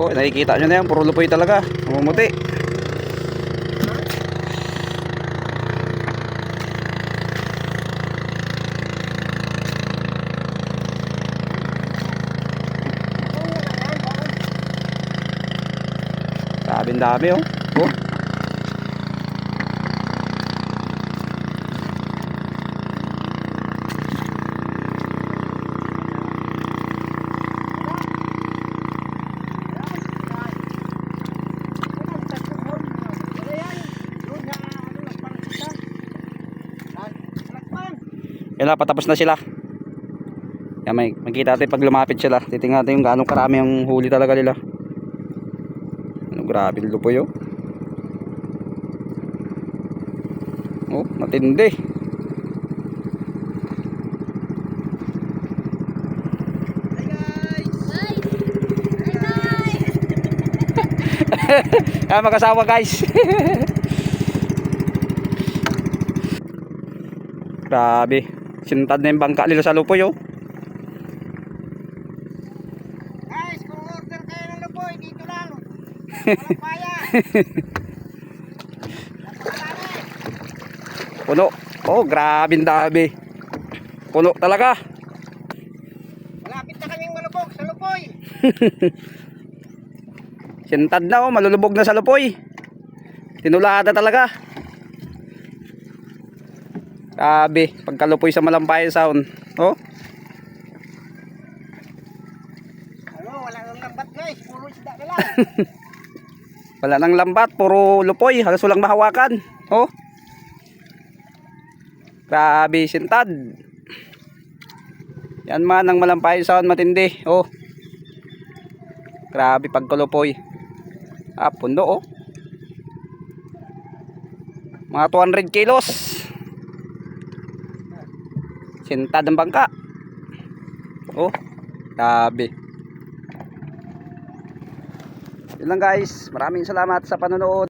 Oh, nakikita nyo na yan. Puro lupoy talaga. Namumuti. Sabing dami oh. Oh. Yan na, patapos na sila. Yan, may, makita natin pag lumapit sila. Titingnan natin yung gaano karami yung huli talaga nila. Ano, grabe yung lupoy oh. Oh, matindi. ah, mag-asawa guys. Grabe. Sintad na yung bangka nila sa lupoy oh. Guys, kung order kayo ng lupoy, dito lang. Paya. Puno. Oh, grabe dami. Puno talaga. Malapit na kaming malubog sa lupoy. Sintad na oh, malulubog na sa lupoy. Tinulada talaga. Grabe, pagkalupoy sa malampayan sound. Oh, Ano, wala nang lambat guys. Puro isda na lang. wala nang lambat, puro lupoy, halos walang mahawakan. Oh. Grabe, sintad. Yan man ang malampayan sound matindi. Oh. Grabe pagkalupoy. Ah, pundo oh. Mga 200 kilos. Sintad ang bangka. Oh, grabe. Yun lang guys. Maraming salamat sa panonood.